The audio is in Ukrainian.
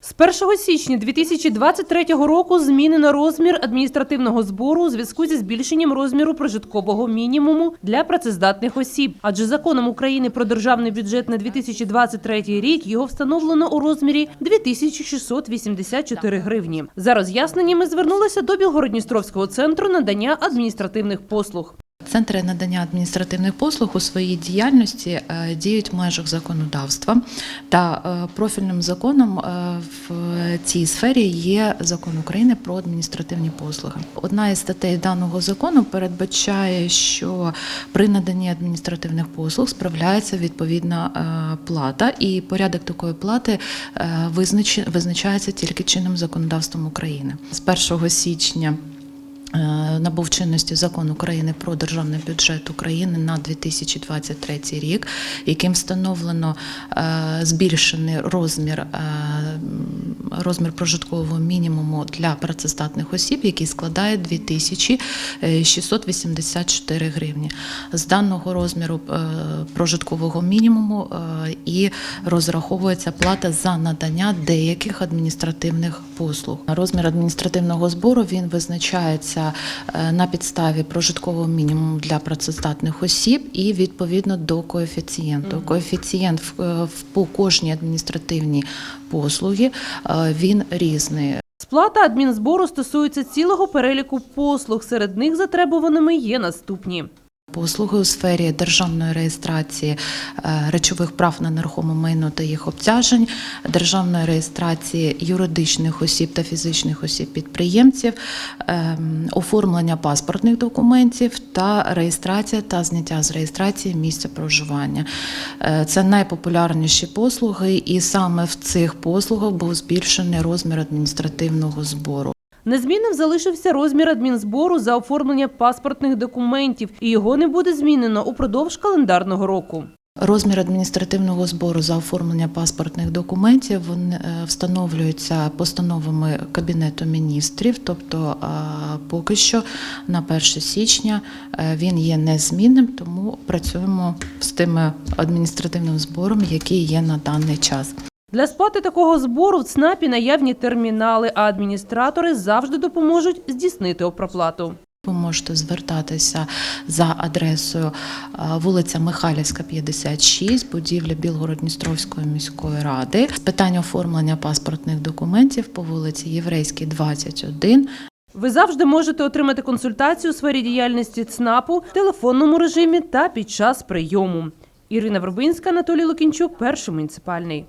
З 1 січня 2023 року змінено розмір адміністративного збору у зв'язку зі збільшенням розміру прожиткового мінімуму для працездатних осіб. Адже законом України про державний бюджет на 2023 рік його встановлено у розмірі 2684 гривні. За роз'ясненнями звернулися до Білгородністровського центру надання адміністративних послуг. Центри надання адміністративних послуг у своїй діяльності е, діють в межах законодавства та е, профільним законом е, в цій сфері є закон України про адміністративні послуги. Одна із статей даного закону передбачає, що при наданні адміністративних послуг справляється відповідна плата, і порядок такої плати визначається тільки чинним законодавством України з 1 січня. Е, Набув чинності закон України про державний бюджет України на 2023 рік, яким встановлено е, збільшений розмір, е, розмір прожиткового мінімуму для працездатних осіб, який складає 2684 гривні. З даного розміру прожиткового мінімуму і розраховується плата за надання деяких адміністративних послуг. Розмір адміністративного збору він визначається е, на підставі прожиткового мінімуму для працездатних осіб і відповідно до коефіцієнту. Коефіцієнт в- е, в- по кожній адміністративній послуги е, він різний. Сплата адмінзбору стосується цілого переліку послуг. Серед них затребуваними є наступні. Послуги у сфері державної реєстрації е, речових прав на нерухоме майно та їх обтяжень, державної реєстрації юридичних осіб та фізичних осіб підприємців, ем, оформлення паспортних документів та реєстрація та зняття з реєстрації місця проживання. Е, Це найпопулярніші послуги, і саме в цих послугах був збільшений розмір адміністративного збору. Незмінним залишився розмір адмінзбору за оформлення паспортних документів, і його не буде змінено упродовж календарного року. Розмір адміністративного збору за оформлення паспортних документів е, встановлюється постановами Кабінету міністрів, тобто поки що на 1 січня е, він є незмінним, тому працюємо з тим адміністративним збором, який є на даний час. Для сплати такого збору в ЦНАПі наявні термінали, а адміністратори завжди допоможуть здійснити проплату. Ви можете звертатися за адресою е, вулиця Михайлівська, 56, будівля Білгород-Дністровської міської ради. З питань оформлення паспортних документів по вулиці Єврейській, 21. Ви завжди можете отримати консультацію у сфері діяльності ЦНАПу в телефонному режимі та під час прийому. Ірина Вербинська, Анатолій Лукінчук, перший муніципальний.